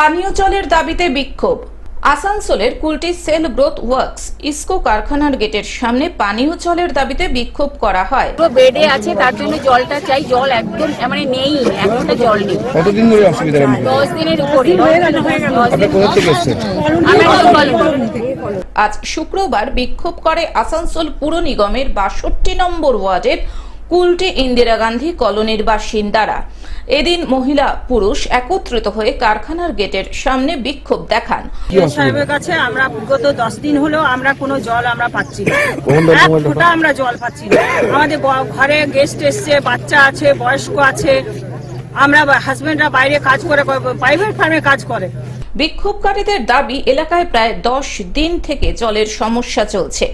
পানীয় জলের দাবিতে বিক্ষোভ। আসানসোলের কুলটি সেল ব্রোথ ওয়ার্কস ইসকো কারখানার গেটের সামনে পানীয় জলের দাবিতে বিক্ষোভ করা হয়। পুরো বেডে আছে তার জন্য জলটা চাই। জল একদম মানে নেই একটা জল নেই। কতদিন ধরে অসুবিধার মুখে দশ দিনের উপরে আপনি কোথা থেকে এসেছেন? আজ শুক্রবার বিক্ষোভ করে আসানসোল পুর নিগমের বাষট্টি নম্বর ওয়ার্ডের কুলটি ইন্দিরা গান্ধী কলোনির বাসিন্দারা। এদিন মহিলা পুরুষ একত্রিত হয়ে কারখানার গেটের সামনে বিক্ষোভ দেখান। সাহেবের কাছে আমরা বিগত দশ দিন হলো আমরা কোনো জল আমরা পাচ্ছি না। ফোঁটা আমরা জল পাচ্ছি না। আমাদের ঘরে গেস্ট এসছে বাচ্চা আছে বয়স্ক আছে। আমরা হাজবেন্ডরা বাইরে কাজ করে প্রাইভেট ফার্মে কাজ করে। বিক্ষোভকারীদের দাবি এলাকায় প্রায় দশ দিন থেকে জলের সমস্যা চলছে।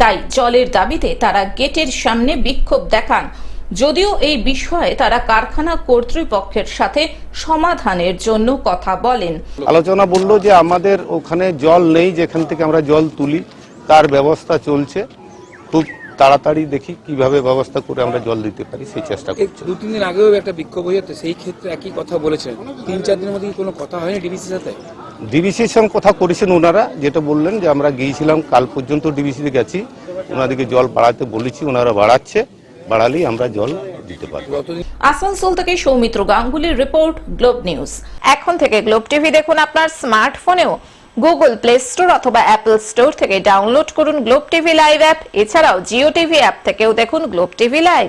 তাই জলের দাবিতে তারা গেটের সামনে বিক্ষোভ দেখান। যদিও এই বিষয়ে তারা কারখানা কর্তৃপক্ষের সাথে সমাধানের জন্য কথা বলেন। আলোচনা বলল যে আমাদের ওখানে জল নেই যেখান থেকে আমরা জল তুলি তার ব্যবস্থা চলছে। খুব তাড়াতাড়ি দেখি কীভাবে ব্যবস্থা করে আমরা জল দিতে পারি সেই চেষ্টা করছি। দু তিন দিন আগেও একটা বিক্ষোভ হয়ে যেত সেই ক্ষেত্রে একই কথা বলেছেন। তিন চার দিনের মধ্যে কোনো কথা হয়নি ডিবিসির সাথে? ডিবিসির সঙ্গে কথা করেছেন ওনারা, যেটা বললেন যে আমরা গিয়েছিলাম, কাল পর্যন্ত ডিবিসিতে গেছি। ওনাদেরকে জল বাড়াতে বলেছি, ওনারা বাড়াচ্ছে, বাড়ালেই আমরা জল দিতে পারব। আসানসোল থেকে সৌমিত্র গাঙ্গুলির রিপোর্ট, গ্লোব নিউজ। এখন থেকে গ্লোব টিভি দেখুন আপনার স্মার্টফোনেও। গুগল প্লে স্টোর অথবা অ্যাপল স্টোর থেকে ডাউনলোড করুন গ্লোব টিভি লাইভ অ্যাপ। এছাড়াও জিও টিভি অ্যাপ থেকেও দেখুন গ্লোব টিভি লাইভ।